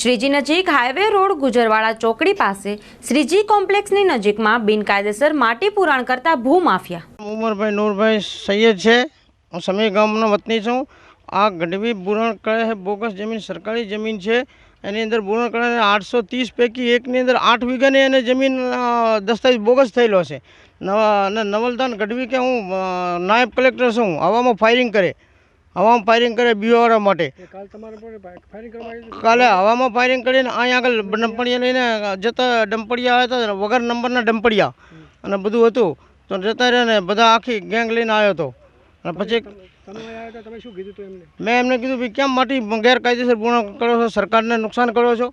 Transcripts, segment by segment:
શ્રીજી નજીક highway road ગુજરવાળા ચોકડી પાસે શ્રીજી કોમ્પ્લેક્સની નજીકમાં બિનકાયદેસર માટી પુરાણ કરતા ભૂમાફિયા. ઉમરભાઈ નૂરભાઈ સૈયદ છે. હું સમી ગામનો વતની છું. આ ગઢવી બુરણ કરે બોગસ જમીન, સરકારી જમીન છે. એની અંદર બુરણ કરે આઠસો ત્રીસ પૈકી એકની અંદર આઠ વીઘાની એને જમીન દસ્તાવેજ બોગસ થયેલો છે. નવા, અને નવલદાન ગઢવી કે હું નાયબ કલેક્ટર છું. હવામાં ફાયરિંગ કરે. હવામાં ફાયરિંગ કરે બીવાળા માટે. કાલે હવામાં ફાયરિંગ કરીને અહીંયા આગળ ડંપડિયા લઈને જતા ડંપડિયા આવ્યા હતા વગર નંબરના ડંપડિયા અને બધું હતું. તો જતા રહ્યા ને બધા આખી ગેંગ લઈને આવ્યો હતો. અને પછી મેં એમને કીધું ભાઈ કેમ માટી ગેરકાયદેસર પૂર્ણ કરો છો? સરકારને નુકસાન કરો છો?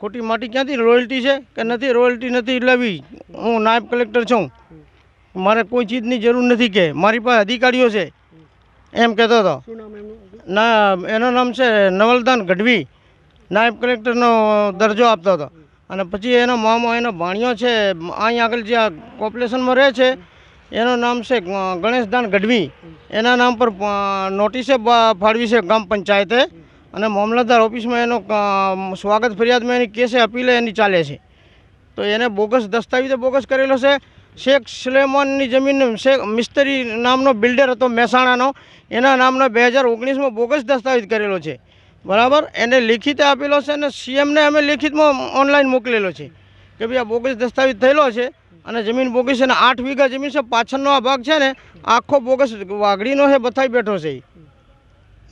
ખોટી માટી ક્યાંથી? રોયલ્ટી છે કે નથી? રોયલ્ટી નથી લેવી હું નાયબ કલેક્ટર છું. મારે કોઈ ચીજની જરૂર નથી કે. મારી પાસે અધિકારીઓ છે. એમ કહેતો હતો. ના એનું નામ છે નવલદાન ગઢવી. નાયબ કલેક્ટરનો દરજ્જો આપતો હતો. અને પછી એનો મામો એનો ભાણિયો છે અહીં આગળ જે આ કોર્પોરેશનમાં રહે છે એનું નામ છે ગણેશદાન ગઢવી. એના નામ પર નોટિસે ફાળવી છે ગ્રામ પંચાયતે. અને મામલતદાર ઓફિસમાં એનો સ્વાગત ફરિયાદમાં એની કેસે અપીલે એની ચાલે છે. તો એને બોગસ દસ્તાવેજે બોગસ કરેલો છે. શેખ સુલેમાનની જમીન, શેખ મિસ્ત્રી નામનો બિલ્ડર હતો મહેસાણાનો. એના નામનો બે હજાર ઓગણીસમાં બોગસ દસ્તાવેજ કરેલો છે. બરાબર? એને લિખિતે આપેલો છે અને સીએમને અમે લિખિતમાં ઓનલાઈન મોકલેલો છે. કે ભાઈ આ બોગસ દસ્તાવેજ થયેલો છે અને જમીન બોગસ અને આઠ વીઘા જમીન છે, પાછળનો આ ભાગ છે ને આખો બોગસ વાઘડીનો છે, બથાઈ બેઠો છે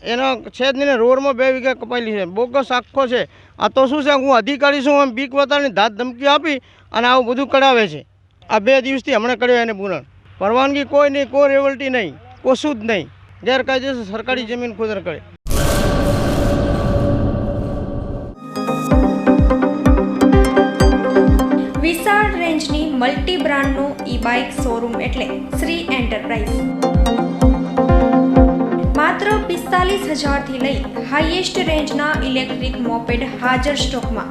એનો છે જ નહીં રોડમાં બે વીઘા કપાયેલી છે. બોગસ આખો છે. આ તો શું છે? હું અધિકારી છું એમ બીક વતાની ધાત ધમકી આપી અને આવું બધું કઢાવે છે. આ બે દિવસથી હમણાં કર્યો એને પૂરણ. પરવાનગી કોઈ નહીં, કોઈ રેવલ્ટી નહીં, કશું જ નહીં. ગેરકાયદેસર સરકારી જમીન ખુદર કરે. વિશાળ રેન્જની મલ્ટી બ્રાન્ડનો ઈ બાઇક શોરૂમ એટલે શ્રી એન્ટરપ્રાઇઝ માત્ર પિસ્તાલીસ હજારથી લઈ હાઈએસ્ટ રેન્જના ઇલેક્ટ્રિક મોપેડ હાજર સ્ટોકમાં